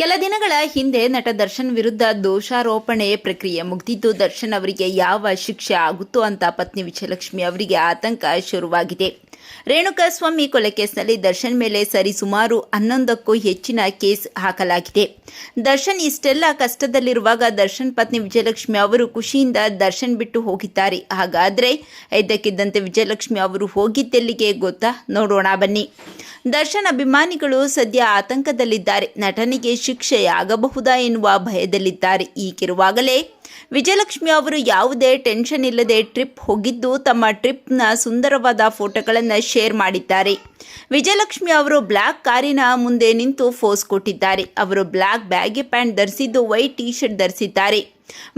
ಕೆಲ ದಿನಗಳ ಹಿಂದೆ ನಟ ದರ್ಶನ್ ವಿರುದ್ಧ ದೋಷಾರೋಪಣೆ ಪ್ರಕ್ರಿಯೆ ಮುಗಿದಿದ್ದು, ದರ್ಶನ್ ಅವರಿಗೆ ಯಾವ ಶಿಕ್ಷೆ ಆಗುತ್ತೋ ಅಂತ ಪತ್ನಿ ವಿಜಯಲಕ್ಷ್ಮಿ ಅವರಿಗೆ ಆತಂಕ ಶುರುವಾಗಿದೆ. ರೇಣುಕಾಸ್ವಾಮಿ ಕೊಲೆ ಕೇಸ್ನಲ್ಲಿ ದರ್ಶನ್ ಮೇಲೆ ಸರಿಸುಮಾರು ಹನ್ನೊಂದಕ್ಕೂ ಹೆಚ್ಚಿನ ಕೇಸ್ ಹಾಕಲಾಗಿದೆ. ದರ್ಶನ್ ಇಷ್ಟೆಲ್ಲ ಕಷ್ಟದಲ್ಲಿರುವಾಗ ದರ್ಶನ್ ಪತ್ನಿ ವಿಜಯಲಕ್ಷ್ಮಿ ಅವರು ಖುಷಿಯಿಂದ ದರ್ಶನ್ ಬಿಟ್ಟು ಹೋಗಿದ್ದಾರೆ. ಹಾಗಾದ್ರೆ ಇದ್ದಕ್ಕಿದ್ದಂತೆ ವಿಜಯಲಕ್ಷ್ಮಿ ಅವರು ಹೋಗಿದ್ದೆಲ್ಲಿಗೆ ಗೊತ್ತಾ? ನೋಡೋಣ ಬನ್ನಿ. ದರ್ಶನ್ ಅಭಿಮಾನಿಗಳು ಸದ್ಯ ಆತಂಕದಲ್ಲಿದ್ದಾರೆ. ನಟನಿಗೆ ಶಿಕ್ಷೆಯಾಗಬಹುದಾ ಎನ್ನುವ ಭಯದಲ್ಲಿದ್ದಾರೆ. ಈಗಿರುವಾಗಲೇ ವಿಜಯಲಕ್ಷ್ಮಿ ಅವರು ಯಾವುದೇ ಟೆನ್ಷನ್ ಇಲ್ಲದೆ ಟ್ರಿಪ್ ಹೋಗಿದ್ದು ತಮ್ಮ ಟ್ರಿಪ್ನ ಸುಂದರವಾದ ಫೋಟೋಗಳನ್ನು ಶೇರ್ ಮಾಡಿದ್ದಾರೆ. ವಿಜಯಲಕ್ಷ್ಮಿ ಅವರು ಬ್ಲ್ಯಾಕ್ ಕಾರಿನ ಮುಂದೆ ನಿಂತು ಫೋಸ್ ಕೊಟ್ಟಿದ್ದಾರೆ. ಅವರು ಬ್ಲ್ಯಾಕ್ ಬ್ಯಾಗಿ ಪ್ಯಾಂಟ್ ಧರಿಸಿದ್ದು ವೈಟ್ ಟೀ ಶರ್ಟ್ ಧರಿಸಿದ್ದಾರೆ.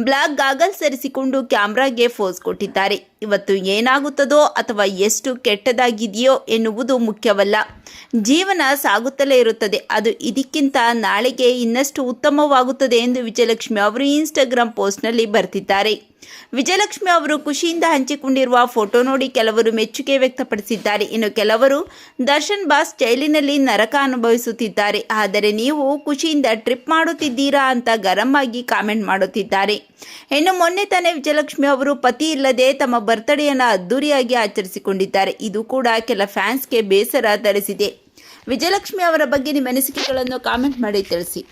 ಬ್ಲ್ಯಾಕ್ ಗಾಗಲ್ ಧರಿಸಿಕೊಂಡು ಕ್ಯಾಮ್ರಾಗೆ ಫೋಸ್ ಕೊಟ್ಟಿದ್ದಾರೆ. ಇವತ್ತು ಏನಾಗುತ್ತದೋ ಅಥವಾ ಎಷ್ಟು ಕೆಟ್ಟದಾಗಿದೆಯೋ ಎನ್ನುವುದು ಮುಖ್ಯವಲ್ಲ. ಜೀವನ ಸಾಗುತ್ತಲೇ ಇರುತ್ತದೆ. ಅದು ಇದಕ್ಕಿಂತ ನಾಳೆಗೆ ಇನ್ನಷ್ಟು ಉತ್ತಮವಾಗುತ್ತದೆ ಎಂದು ವಿಜಯಲಕ್ಷ್ಮಿ ಅವರು ಇನ್ಸ್ಟಾಗ್ರಾಮ್ ಪೋಸ್ಟ್ನಲ್ಲಿ ಬರ್ತಿದ್ದಾರೆ. ವಿಜಯಲಕ್ಷ್ಮಿ ಅವರು ಖುಷಿಯಿಂದ ಹಂಚಿಕೊಂಡಿರುವ ಫೋಟೋ ನೋಡಿ ಕೆಲವರು ಮೆಚ್ಚುಗೆ ವ್ಯಕ್ತಪಡಿಸಿದ್ದಾರೆ. ಇನ್ನು ಕೆಲವರು ದರ್ಶನ್ ಬಾಸ್ ಜೈಲಿನಲ್ಲಿ ನರಕ ಅನುಭವಿಸುತ್ತಿದ್ದಾರೆ. ಆದರೆ ನೀವು ಖುಷಿಯಿಂದ ಟ್ರಿಪ್ ಮಾಡುತ್ತಿದ್ದೀರಾ ಅಂತ ಗರಂ ಆಗಿ ಕಾಮೆಂಟ್ ಮಾಡುತ್ತಿದ್ದಾರೆ. ಇನ್ನು ಮೊನ್ನೆ ತಾನೇ ವಿಜಯಲಕ್ಷ್ಮಿ ಅವರು ಪತಿ ಇಲ್ಲದೆ ತಮ್ಮ ಬರ್ತ್ಡೇಯನ್ನು ಅದ್ದೂರಿಯಾಗಿ ಆಚರಿಸಿಕೊಂಡಿದ್ದಾರೆ. ಇದು ಕೂಡ ಕೆಲ ಫ್ಯಾನ್ಸ್ಗೆ ಬೇಸರ ತರಿಸಿದೆ. ವಿಜಯಲಕ್ಷ್ಮಿ ಅವರ ಬಗ್ಗೆ ನಿಮ್ಮ ಅನಿಸಿಕೆಗಳನ್ನು ಕಾಮೆಂಟ್ ಮಾಡಿ ತಿಳಿಸಿ.